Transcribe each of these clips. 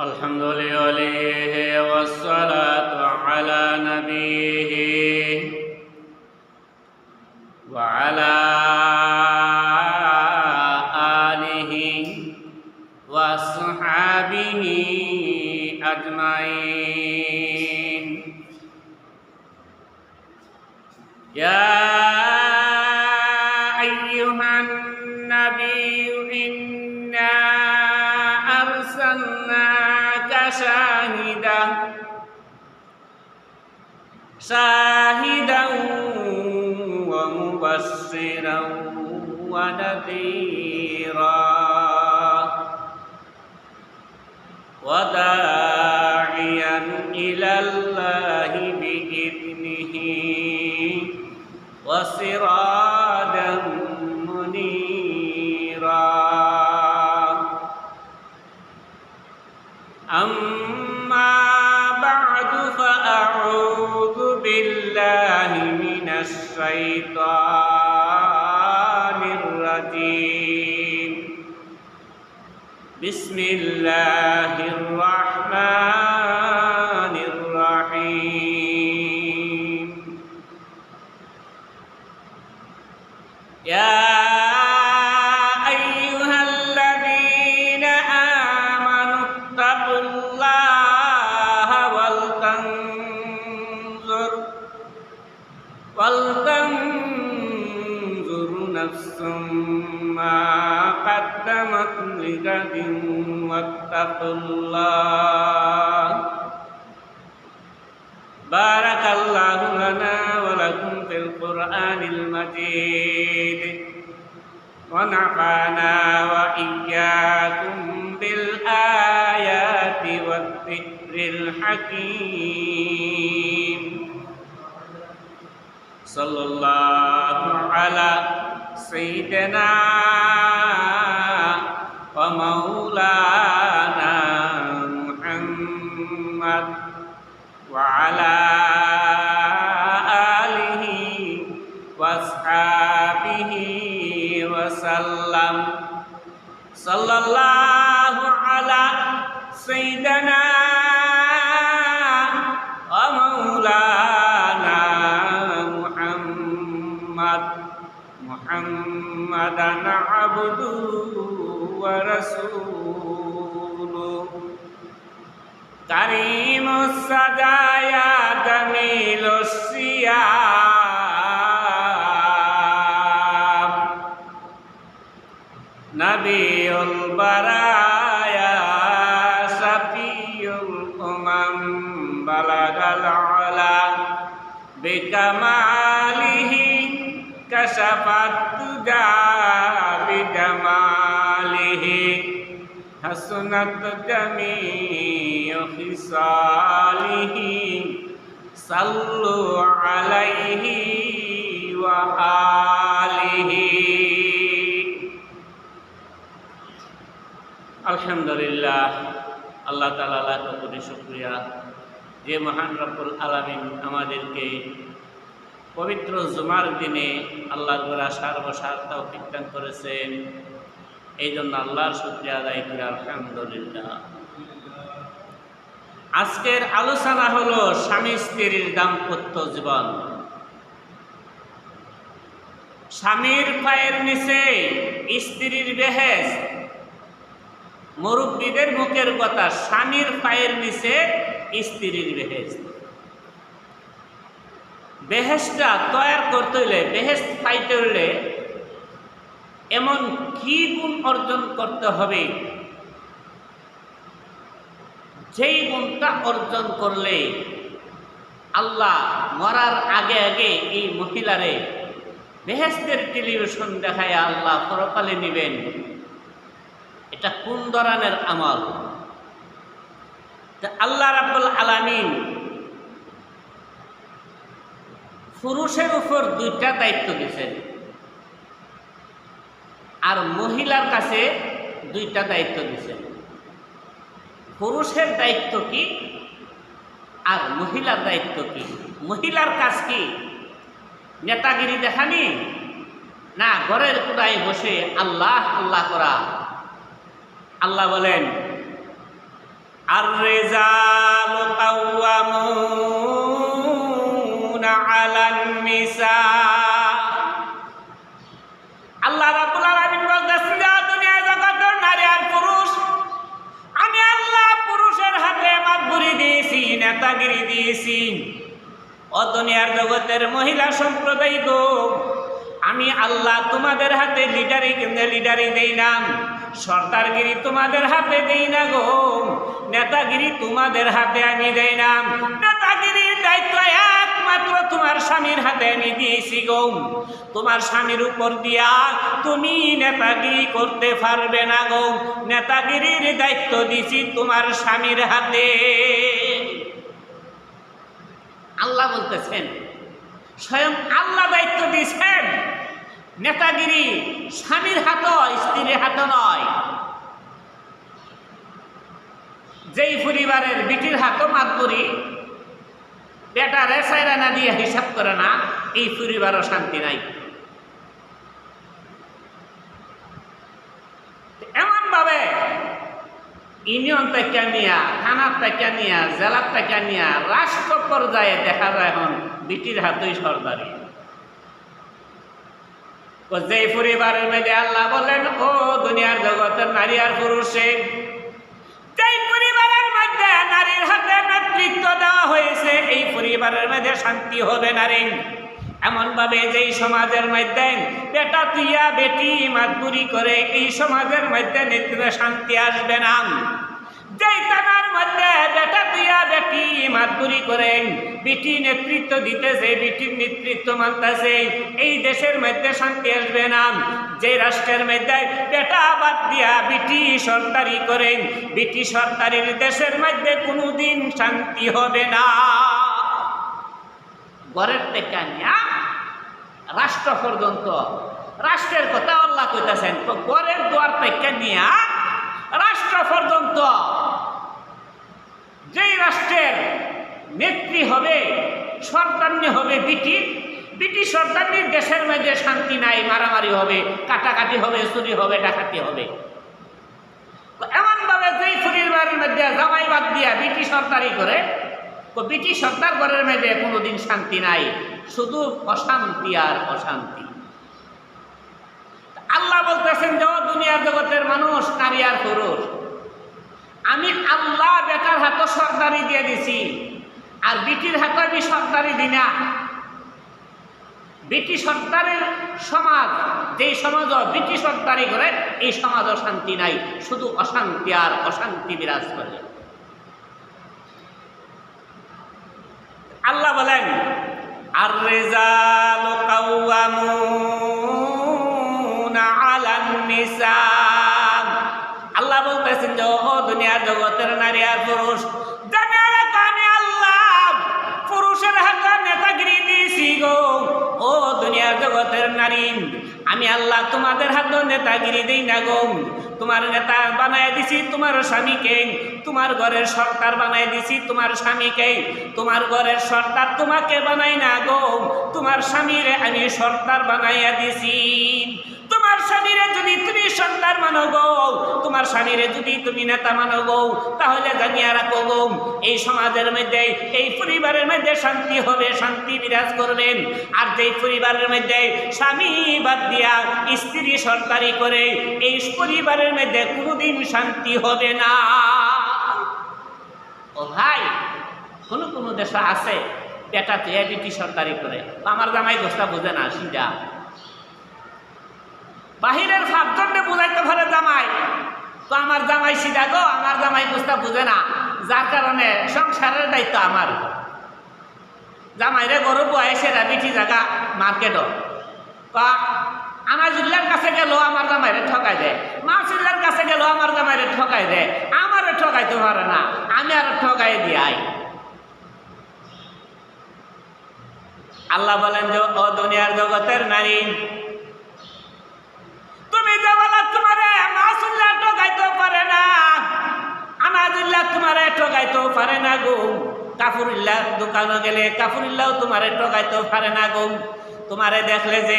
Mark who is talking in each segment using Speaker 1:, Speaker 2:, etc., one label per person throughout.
Speaker 1: الحمد لله والصلاة على نبيه وعلى ومبشرا ونذيرا. وداعيا إلى الله بإذنه. وسراجا منيرا. أما بعد فأعوذ بالله من الشيطان بسم الله الرحمن واتقوا الله بارك الله لنا ولكم في القرآن المجيد ونفعنا وإياكم بالآيات والذكر الحكيم صلى الله على سيدنا ومولانا محمد وعلى آله وأصحابه وسلم. صلى الله على سيدنا ومولانا محمد. محمدا عبده ورسوله. كريم السجايا جميل الصيام نبي البرايا شفي الأمم بلغ العلا بكماله كشف الدجى حسنت جميع خصاله صلوا عليه وآله আলহামদুলিল্লাহ আল্লাহ তালা লাখ কোটি শুক্রিয়া যে মহান রব্বুল আলমিন আমাদেরকে পবিত্র জুমার দিনে আল্লাহ গোরা সার বসার তাও কীর্তন করেছেন এই জন্য আল্লাহর শুক্রিয়া আদায় করে, আলহামদুলিল্লাহ। আজকের আলোচনা হলো স্বামী স্ত্রীর দাম্পত্য জীবন। স্বামীর পায়ের নিচে স্ত্রীর বেহেজ মুরব্বীদের মুখের কথা, স্বামীর পায়ের নিচে স্ত্রীর বেহেজ বেহেসটা তৈয়ার করতে হইলে বেহেস পাইতে হইলে এমন কি গুণ অর্জন করতে হবে? যেই গুণটা অর্জন করলে আল্লাহ মরার আগে আগে এই মহিলারে বেহেস্তের টেলিভিশন দেখায় আল্লাহ পরকালে নেবেন। এটা কোন ধরনের আমল? আল্লাহ রাব্বুল আলামিন পুরুষের উপর দুইটা দায়িত্ব দিয়েছেন। আর মহিলার কাছে দুইটা দায়িত্ব দিছে। পুরুষের দায়িত্ব কি আর মহিলার দায়িত্ব কি? মহিলার কাজ কি? নেতাগিরি দেখানি? না ঘরের কোনায় বসে আল্লাহ আল্লাহ করা? আল্লাহ বলেন আর রেজাল আলান নেতাগিরি দিয়েছি। ও দুনিয়ার জগতের মহিলা সম্প্রদায় গো আমি আল্লাহ তোমাদের হাতে লিডারি লিডারি দেই না। সর্দারগিরি তোমাদের হাতে দেই না গো। নেতাগিরি তোমাদের হাতে আমি দেই না। নেতাগিরির দায়িত্ব একমাত্র তোমার স্বামীর হাতে আমি দিয়েছি গো। তোমার স্বামীর উপর দিয়া তুমি নেতাগিরি করতে পারবে না গো। নেতাগিরির দায়িত্ব দিছি তোমার স্বামীর হাতে। আল্লাহ বলতেছেন, স্বয়ং আল্লাহ দায়িত্ব দিয়েছেন। নেতাগিরি, স্বামীর হাত স্ত্রীর হাত নয়। যেই পরিবারের বিটির হাত মাতবরি বেটা রেসাইরা না দিয়ে হিসাব করে না, এই পরিবারও শান্তি নাই। এমন ভাবে ইউনিয়ন থেকে নিয়া থানার থেকে নিয়া জেলার থেকে নিয়া রাষ্ট্র পর্যায়ে দেখা যায় এখন বিটির হাতই সরকারি তো যে পরিবারের মধ্যে আল্লাহ বলেন ও দুনিয়ার জগতের নারী আর পুরুষে যেই পরিবারের মধ্যে নারীর হাতে নেতৃত্ব দেওয়া হয়েছে। এই পরিবারের মধ্যে শান্তি হবে নারী এমন ভাবে যেই সমাজের মধ্যে বেটা তুইয়া বেটি মাতবুরি করে, এই সমাজের মধ্যে নেতৃত্বে শান্তি আসবে না। যেই তানার মধ্যে বেটা তুইয়া বেটি মাতবুরি করেন বেটি নেতৃত্ব দিতেছে, বেটির নেতৃত্ব মানতেছে। এই দেশের মধ্যে শান্তি আসবে রাষ্ট্রের মধ্যে বেটা বাদ দিয়া সরকারি করেন দেশের মধ্যে কোনোদিন শান্তি হবে না। ঘরের থেকে নিয়া রাষ্ট্র পর্যন্ত। রাষ্ট্রের কথা আল্লাহ কইতেছেন, তো ঘরের দুয়ার থেকে নিয়া রাষ্ট্র পর্যন্ত যেই রাষ্ট্রের নেত্রী হবে সর্দান্নি হবে বিটি বিটি সর্দান্নির দেশের মধ্যে শান্তি নাই, মারামারি হবে, কাটাকাটি হবে, চুরি হবে, ডাকাতি হবে। এমনভাবে যেই চুরির বাড়ির মধ্যে জামাই বাদ দিয়া বিটি সরকারি করে বিটি সরকার ঘরের মধ্যে কোনোদিন শান্তি নাই, শুধু অশান্তি আর অশান্তি। আল্লাহ বলতেছেন যে দুনিয়ার জগতের মানুষ, নারী আর পুরুষ আমি আল্লাহ বেটার হাত সর্দারি দিয়ে দিছি। আর বিটির হাতে আমি সর্দারি দিই না। ব্রিটিশ সরকারের সমাজ, যেই সমাজ ব্রিটিশ সরকারি করে, এই সমাজও শান্তি নাই। শুধু অশান্তি আর অশান্তি বিরাজ করে। আল্লাহ বলেন আর রেজাল আলান বলতেছেন যে ও দুনিয়ার জগতের নারী আর পুরুষ। আমি আল্লাহ, পুরুষের হাতে নেতাগিরি দিয়েছি গো। ও দুনিয়ার জগতের নারী, আমি আল্লাহ তোমাদের হাতে নেতাগিরি দেই না গো। তোমার নেতা বানায় দিছি তোমার স্বামীকে, তোমার ঘরের সরকার বানায় দিছি তোমার স্বামীকে। তোমার ঘরের সরকার তোমাকে বানাই না গো। তোমার স্বামীরে আমি সরকার বানাইয়া দিছি। তোমার স্বামীরে যদি তুমি সন্তান মানো গো, তোমার স্বামীরে যদি তুমি নেতা মানো গো, তাহলে জানিয়া রাখো গো। এই সমাজের মধ্যে, এই পরিবারের মধ্যে শান্তি হবে, শান্তি বিরাজ করবেন। আর যেই পরিবারের মধ্যে স্বামী বাদ দিয়া স্ত্রী সরকারি করে, এই পরিবারের মধ্যে কোনোদিন শান্তি হবে না। ও ভাই, কোনো কোনো দেশে আছে বেটা তুই বেটি সরকারি করে। আমার জামাই গোষ্ঠা বোঝে না সিধা বাহিরের ফাঁকজন্যে বুঝাইতে পারে জামাই। তো আমার জামাই সিধা গো, আমার জামাই গোষ্ঠা বুঝে না। যার কারণে সংসারের দায়িত্ব আমার। জামাইরে গরু বয়সে বিটি জায়গা মার্কেটও। বা আনাজুল্লার কাছে গেল আমার জামাইরে ঠকাই দেয়। মাসুল্লার কাছে গেল আমার জামাইরে ঠকাই দেয়। আমারে ঠকাইতে পারে না, আমি আর ঠকাই দিয়াই। আল্লাহ বলেন যে, ও দুনিয়ার জগতের নারী তুমি যে বলো তোমারে মাসুল্লাহ ঠকাইতে পারে না। আনাজুল্লাহ তোমারে ঠকাইতেও পারে না গো। কাপুরুল্লাহ দোকানে গেলে কাপুরুল্লাহ তোমারে ঠকাইতেও পারে না গো। তোমারে দেখলে যে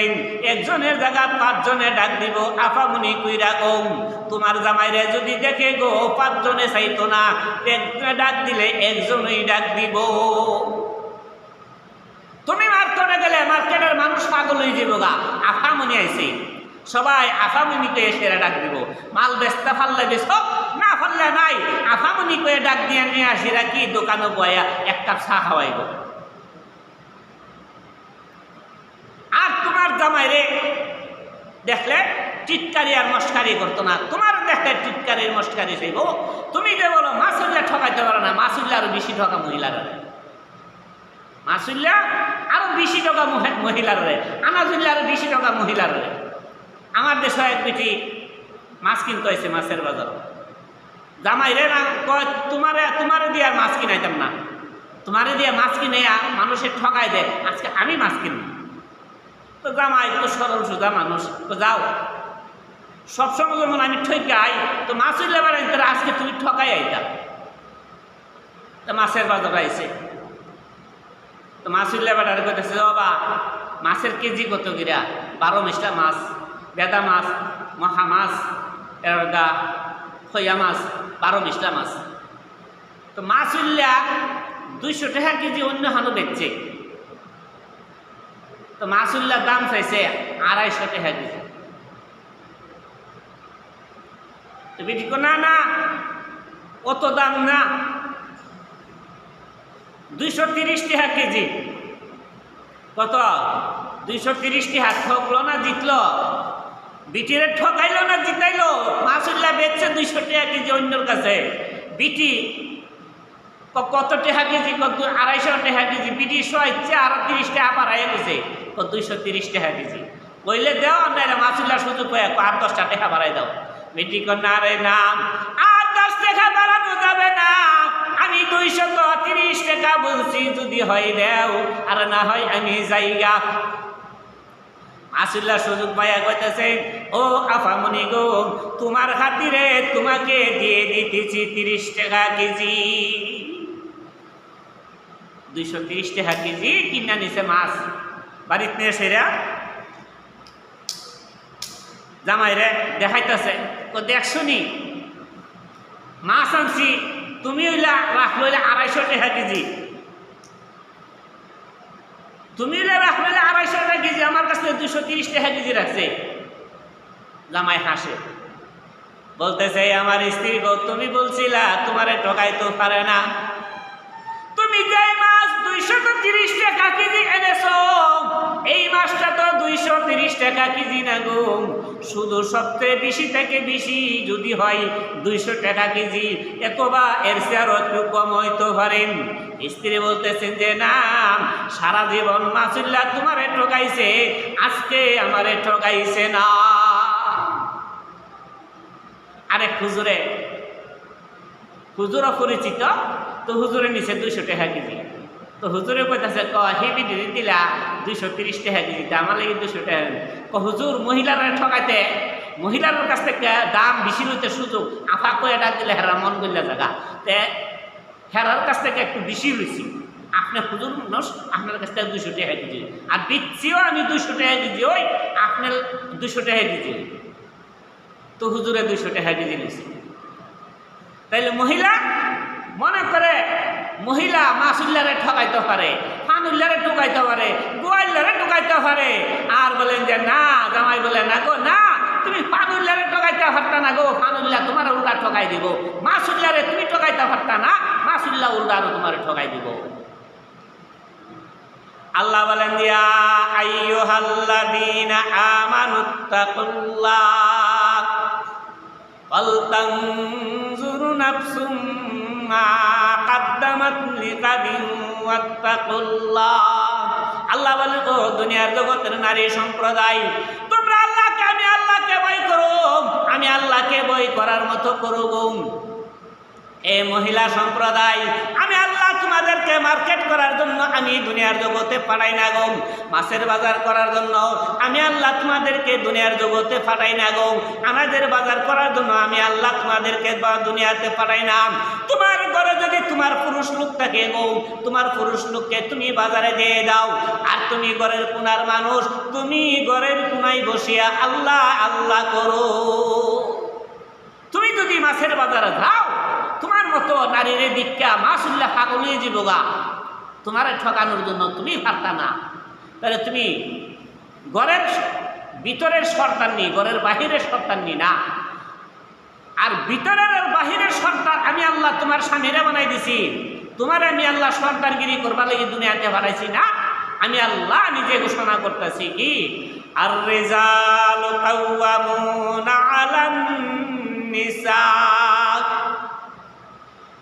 Speaker 1: একজনের জায়গা পাঁচজনে ডাক দিব, আফামুনি কুইরা গম তোমার জামাইরে যদি দেখে গো, পাঁচজনে চাইতো না, একজনে ডাক দিলে একজনই ডাক দিব। তুমি মার্কেটে গেলে মার্কেটের মানুষ পাগল হয়ে যাব গা। আফামনি আইছে। সবাই আফামনিকে এসে ডাক দিব। মাল বেচতে ফাললে বেচ, না ফাললে নাই। আফামনি করে ডাক দিয়ে নিয়ে আসি রাখি দোকানে বয়া, এক কাপ চা খাওয়াইব। আর তোমার জামাই রে, দেখলে টিটকারি আর মস্কারি করতো না। তোমার দেখলে টিটকারি মস্কারি চাইব। তুমি যে বলো, মাসুল্লা ঠকাইতে পারো না, মাসুল্লা আরও বেশি ঠকা মহিলারা মাসুল্লা আরও বেশি টাকা মহিলার রে। আনাজুল্লা আরও বেশি টাকা মহিলার রে। আমার দেশে এক বেটি মাছ কিনতে হয়েছে মাছের বাজার। জামাই রে না, কয়, তোমারে তোমারে দিয়ে আর মাছ কিনাইতাম না। তোমারে দিয়ে মাছ কিনে আর মানুষের ঠকাই দেয় আজকে আমি মাছ কিনব। তো জামাই, তো সরল সোজা মানুষ, তো যাও। সবসময় যেমন আমি ঠকাই তো মাছ উঠলে পারেন তাহলে আজকে তুমি ঠকাই আইতা। তো মাছের বাজার আইছে। তো মাছ উঠলে বেটার করতেছে বাবা মাছের কেজি কত গিরা? বারো মিশটা মাছ। বেদা মাছ মহা মাছ এরগা খৈয়া মাছ বারো মিশটা মাছ। তো মাছ উঠলা দুইশো টাকা কেজি অন্য হানো বেচছে। তো মাছ উল্লার দাম চাইছে আড়াইশো টাকা কেজি। তো না না, অত দাম না। দুইশো তিরিশ টাকা কেজি। কত? দুইশো তিরিশ টাকা ঠকলো না, জিতলো? বিটিরে ঠকাইলো না জিতাইলো? মাসুল্লাহ বেচছে দুইশো টাকা কেজি অন্যর কাছে। বিটি কত টাকা কেজি? কত আড়াইশো টাকা কেজি। বিটি সহাইছে আরও তিরিশ টাকা বাড়াইয়া গেছে। কত দুইশো তিরিশ টাকা কেজি। কইলে দেও না রে মাসুল্লাহ সুযোগ হয়ে আর দশটা টাকা বাড়াই দাও। বিটি কর না রে, না। আর দশ টাকা বাড়ানো যাবে না। আমি দুইশো তিরিশ টাকা বলছি, যদি হয় দেও। আর না হয় আমি যাইগা আসুল্লাহ সুযোগ পাইয়া কইতেছে, ও আফামনি গো, তোমার খাতিরে তোমাকে দিয়ে দিতেছি তিরিশ টাকা কেজি। দুইশো তিরিশ টাকা কেজি কিনা নিছে মাছ। বাড়িতে নিয়ে সেরা জামাই রে, দেখাইতেছে ও দেখছ নি মাছ আনছি, তুমি ওইলা রাখল আড়াইশো টাকা কেজি। তুমি রাখল আড়াইশো টাকা কেজি আমার কাছে দুশো তিরিশ টাকা কেজি রাখছে। জামাই হাসে। বলতেছে, আমার স্ত্রী গো, তুমি বলছিলা, তোমার তোমারে ঠকাইতে পারে না। তুমি যে মাছ দুইশো তো তিরিশ টাকা কেজি এনেছো, এই মাছটা তো দুইশো তিরিশ টাকা কেজি না গো। শুধু সবচেয়ে বেশি থেকে বেশি যদি হয় দুইশো টাকা কেজি এত বা এর চেয়ে একটু কম হইতে পারেন স্ত্রী বলতেছেন যে, না, সারা জীবন মাসুল্লাহ তোমারে ঠকাইছে, আজকে আমারে ঠকাইছে না। আরে খুজুরে হুজুরও পরিচিত, তো হুজুরের নিচে দুইশো টাকা কেজি। তো হুজুরে কইতাছে, ক হেবি দিদি দিলা, দুইশো তিরিশ টাকা কেজি আমার লাগে দুশো টাকা ক, হুজুর, মহিলারা ঠকাইতে? মহিলার কাছ থেকে দাম বেশি লইতে সুযোগ, আফা কয়ে ডাক দিলে হেরা মন করলে জায়গা তে হেরার কাছ থেকে একটু বেশি লইছি। আপনি হুজুর মানুষ আপনার কাছ থেকে দুশো টাকা কেজি আর দিচ্ছিও আমি দুশো টাকা কেজি ওই আপনার দুশো টাকা কেজি তো হুজুরে দুশো টাকা কেজি লইছি। তাইলে মহিলা, মনে করে মহিলা মাসুল্লারে ঠকাইতে পারে, ফানুল্লারে ঠকাইতে পারে, গোয়াল্লারে ঠকাইতে পারে। আর বলেন যে, না, জামাই বলে, না গো, না, তুমি ফানুল্লারে ঠকাইতে পারতা না গো, ফানুল্লাহ তোমার উল্টা ঠকাই দিব। মাসুল্লারে তুমি ঠকাইতে পারতা না মাসুল্লাহ উল্টা আরো তোমার ঠকাই দিব আল্লাহ বলেন দিয়া আইয়ুহাল্লাযীনা আমানুত্তাকুল্লাহ فلتنظر نفس ما قدمت لغد واتقوا الله আল্লাহ বলেন ও দুনিয়ার জগতের নারী সম্প্রদায় তোমরা আল্লাহকে আমি আল্লাহকে ভয় করো আমি আল্লাহকে ভয় করার মতো করো গো এ মহিলা সম্প্রদায়, আমি আল্লাহ তোমাদেরকে মার্কেট করার জন্য আমি দুনিয়ার জগতে পাঠাই না গো। মাছের বাজার করার জন্য আমি আল্লাহ তোমাদেরকে দুনিয়ার জগতে পাঠাই না গো। আনাজের বাজার করার জন্য আমি আল্লাহ তোমাদেরকে বা- দুনিয়াতে পাঠাই না। তোমার ঘরে যদি তোমার পুরুষ লোক থাকে গো, তোমার পুরুষ লোককে তুমি বাজারে দিয়ে দাও। আর তুমি ঘরের কোনার মানুষ, তুমি ঘরের কোনায় বসিয়া আল্লাহ আল্লাহ করো। তুমি যদি মাছের বাজারে যাও তোমার মতো নারীর দীক্ষা মাছ উল্লাহ পাগলিয়ে জীবগা তোমার ঠকানোর জন্য তুমি পারতা না। তাহলে তুমি ঘরের ভিতরের সর্দার নি, ঘরের বাহিরের সর্দার নি না। আর ভিতরের বাহিরের সর্দার আমি আল্লাহ তোমার স্বামীরা বানাই দিছি। তোমার আমি আল্লাহ সর্দারগিরি করবার লাগে দুনিয়াতে বানাইছি না। আমি আল্লাহ নিজে ঘোষণা করতেছি কি? আর রেজাল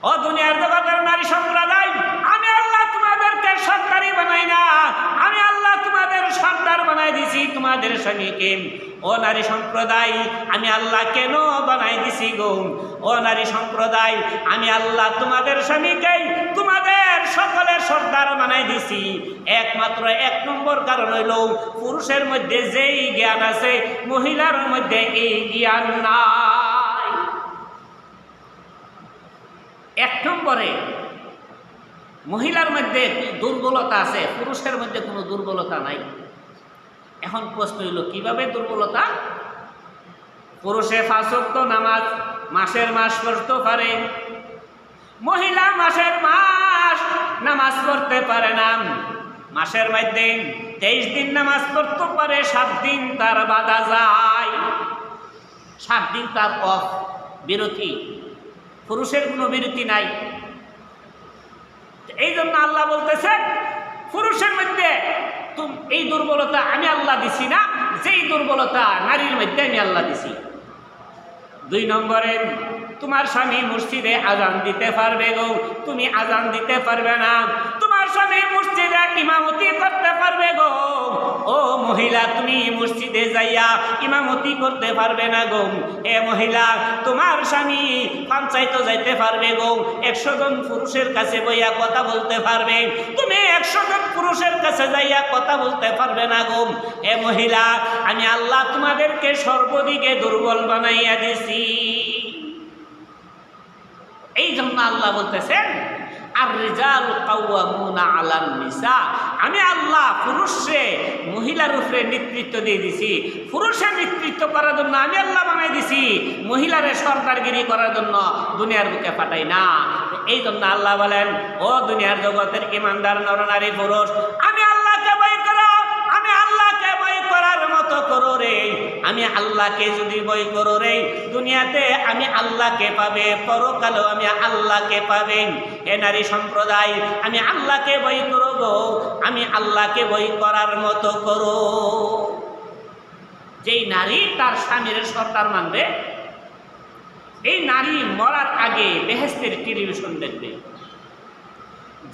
Speaker 1: ও দুনিয়ার জগতের নারী সম্প্রদায়, আমি আল্লাহ তোমাদেরকে সরকারি বানাই না। আমি আল্লাহ তোমাদের সর্দার বানাই দিছি তোমাদের স্বামীকে। ও নারী সম্প্রদায়, আমি আল্লাহ কেন বানাই দিছি গো? ও নারী সম্প্রদায়, আমি আল্লাহ তোমাদের স্বামীকে তোমাদের সকলের সর্দার বানাই দিছি। একমাত্র এক নম্বর কারণ হইল, পুরুষের মধ্যে যেই জ্ঞান আছে, মহিলার মধ্যে এই জ্ঞান নাই। এক নম্বরে মহিলার মধ্যে দুর্বলতা আছে? পুরুষের মধ্যে কোনো দুর্বলতা নাই। এখন প্রশ্ন হইল, কীভাবে দুর্বলতা? পুরুষে ফাঁসক্ত নামাজ, মাসের মাস পড়তে পারে। মহিলা মাসের মাস নামাজ পড়তে পারে না। মাসের মধ্যে তেইশ দিন নামাজ পড়তে পারে, সাত দিন তার বাধা যায়। সাত দিন তার অফ, বিরতি। পুরুষের কোনো বিরতি নাই। এই জন্য আল্লাহ বলতেছেন পুরুষের মধ্যে তুম, এই দুর্বলতা আমি আল্লাহ দিছি না, যেই দুর্বলতা নারীর মধ্যে আমি আল্লাহ দিছি। দুই নম্বরে, তোমার স্বামী মসজিদে আজান দিতে পারবে গো, তুমি আজান দিতে পারবে না তোমার মসজিদে ইমামতি করতে পারবে গো। ও মহিলা, তুমি মসজিদে যাইয়া ইমামতি করতে পারবে না গো। এ মহিলা, তোমার স্বামী পঞ্চায়েত যাইতে পারবে গো। একশো জন পুরুষের কাছে বইয়া কথা বলতে পারবে। তুমি একশো জন পুরুষের কাছে যাইয়া কথা বলতে পারবে না গো। এ মহিলা, আমি আল্লাহ তোমাদেরকে সর্বদিকে দুর্বল বানাইয়া দিছি। এই জন্য আল্লাহ বলতেছেন আমি আল্লাহ পুরুষে মহিলার উপরে নেতৃত্ব দিয়ে দিছি। পুরুষের নেতৃত্ব করার জন্য আমি আল্লাহ বানাই দিছি। মহিলারে সরকারগিরি করার জন্য দুনিয়ার বুকে পাঠাই না। এই জন্য আল্লাহ বলেন, ও দুনিয়ার জগতের ইমানদার নরনারী পুরুষ, আমি আল্লাহকে বই করো, আমি আল্লাহকে বই করার মতো করো রে। আমি আল্লাহকে যদি বই করো রে, দুনিয়াতে আমি আল্লাহকে পাবে, পরকালেও আমি আল্লাহকে পাবেন এ নারী সম্প্রদায়, আমি আল্লাহকে বই করো গো আমি আল্লাহকে বই করার মতো করো। যেই নারী তার স্বামীর সরকার মানবে, এই নারী মরার আগে বেহেস্তের টেলিভিশন দেখবে।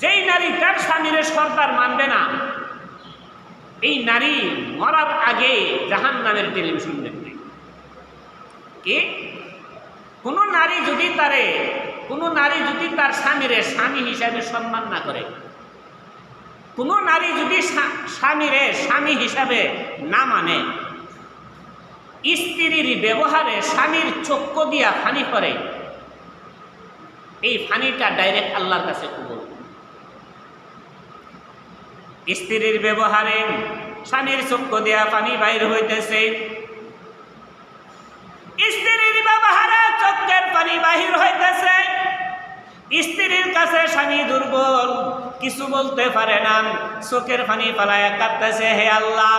Speaker 1: যেই নারী তার স্বামীর সরকার মানবে না এই নারী মরার আগে জাহান নামের টেলিভিশন দেখবে। কি? কোনো নারী যদি তারে, কোনো নারী যদি তার স্বামীরে স্বামী হিসাবে সম্মান না করে, কোনো নারী যদি স্বা- স্বামীরে স্বামী হিসাবে না মানে স্ত্রীর ব্যবহারে স্বামীর চক্ষু দিয়া ফানি করে, এই ফানিটা ডাইরেক্ট আল্লাহর কাছে কবুল। স্ত্রীর ব্যবহারে স্বামীর চক্ষু দিয়া পানি বাইর হইতেছে। স্ত্রীর ব্যবহারে চক্ষের পানি বাহির হইতেছে। স্ত্রীর কাছে স্বামী দুর্বল, কিছু বলতে পারে না। চোখের পানি পালায় কাঁদতেছে, হে আল্লাহ,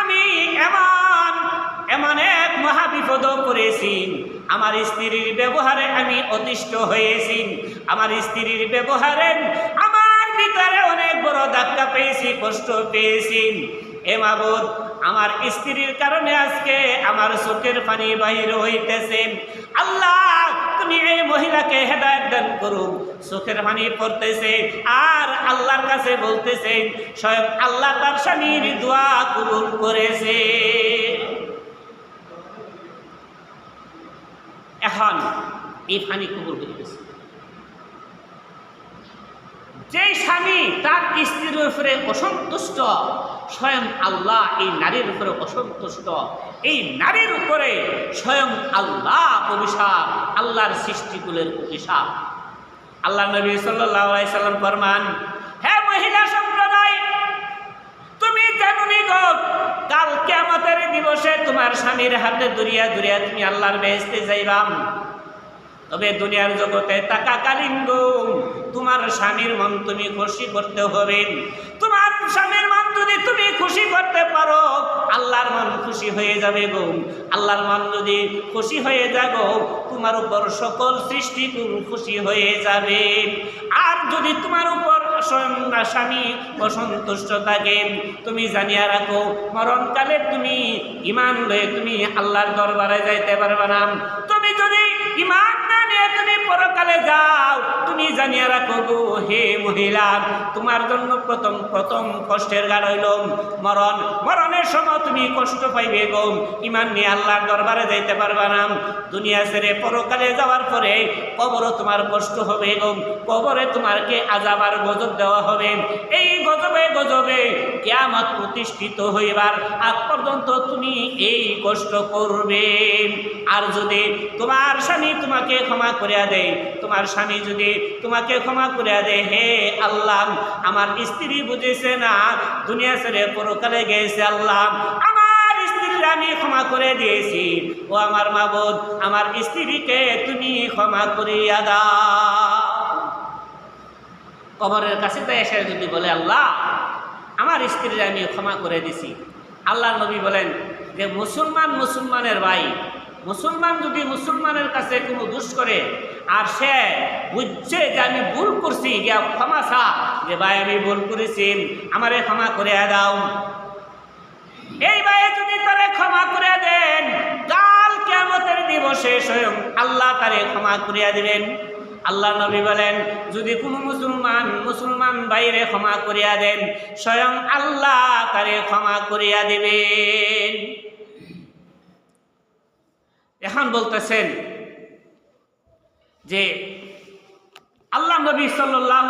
Speaker 1: আমি এমন এমন এক মহাবিপদ করেছি আমার স্ত্রীর ব্যবহারে আমি অতিষ্ঠ হয়েছি। আমার স্ত্রীর ব্যবহারে আমার ভিতরে বড় ধাক্কা পেয়েছি, কষ্ট পেয়েছি। এ মাবুদ আমার স্ত্রীর কারণে আজকে আমার চোখের পানি বাহির হইতেছে। আল্লাহ, তুমি এই মহিলাকে হেদায়ত দান করুন। চোখের পানি পড়তেছে আর আল্লাহর কাছে বলতেছে, স্বয়ং আল্লাহ তার স্বামীর দোয়া কবুল করেছে। এখন এই পানি কবুল গেছে যেই স্বামী তার স্ত্রীর উপরে অসন্তুষ্ট, স্বয়ং আল্লাহ এই নারীর উপরে অসন্তুষ্ট। এই নারীর উপরে স্বয়ং আল্লাহ অভিশাপ, আল্লাহর সৃষ্টিগুলোর অভিশাপ। আল্লাহ নবী সাল্লাম ফরমান হ্যাঁ মহিলা সম্প্রদায়, তুমি জানুনি গো কাল কেমতের দিবসে তোমার স্বামীর হাতে দুরিয়া দুরিয়া তুমি আল্লাহর বেহেস্তে যাইবাম। তবে দুনিয়ার জগতে তাকাকালীন গো, তোমার স্বামীর মন তুমি খুশি করতে হবে। তোমার স্বামীর মন যদি তুমি খুশি করতে পারো, আল্লাহর মন খুশি হয়ে যাবে গো। আল্লাহর মন যদি খুশি হয়ে যাগো তোমার উপর সকল সৃষ্টি খুশি হয়ে যাবে। আর যদি তোমার উপর স্বামী অসন্তুষ্ট থাকে, তুমি জানিয়া রাখো, মরণকালে তুমি ইমান লয়ে তুমি আল্লাহর দরবারে যাইতে পারবে না। তুমি যদি ইমান পরকালে যাও, তুমি জানিয়া রাখো গো, হে মহিলা, তোমার জন্য প্রথম প্রথম কষ্টের গাড় হইল মরণ। মরণের সময় তুমি কষ্ট পাইবে গো, ইমান নিয়ে আল্লাহর দরবারে যাইতে পারবে না। দুনিয়া ছেড়ে পরকালে যাওয়ার পরে কবরও তোমার কষ্ট হবে গো, কবরে তোমারকে আজাবার গজব দেওয়া হবে। এই গজবে গজবে কেয়ামত প্রতিষ্ঠিত হইবার আগ পর্যন্ত তুমি এই কষ্ট করবে। আর যদি তোমার স্বামী তোমাকে ক্ষমা করিয়া দেয় তোমার স্বামী যদি তোমাকে ক্ষমা করিয়া দেয় হে আল্লাহ, আমার স্ত্রী বুঝেছে না, দুনিয়া ছেড়ে পরকালে গেছে আল্লাহ আমি ক্ষমা করে দিয়েছি। ও আমার মাবুদ, আমার স্ত্রীকে তুমি ক্ষমা করিয়া দাও। কবরের কাছে তো এসে যদি বলে, আল্লাহ, আমার স্ত্রীর আমি ক্ষমা করে দিছি। আল্লাহ নবী বলেন যে, মুসলমান মুসলমানের ভাই মুসলমান যদি মুসলমানের কাছে কোনো দুষ করে, আর সে বুঝছে যে আমি ভুল করছি, গিয়া ক্ষমা চা যে ভাই আমি ভুল করেছি, আমারে ক্ষমা করে দাও। এই ভাই যদি তারে ক্ষমা করে দেন, কাল কেমতের দিবসে স্বয়ং আল্লাহ তারে ক্ষমা করিয়া দিবেন। আল্লাহ নবী বলেন, যদি কোনো মুসলমান মুসলমান বাইরে ক্ষমা করিয়া দেন, স্বয়ং আল্লাহ তারে ক্ষমা করিয়া দিবেন। এখন বলতেছেন যে আল্লাহ নবী সাল্লাহ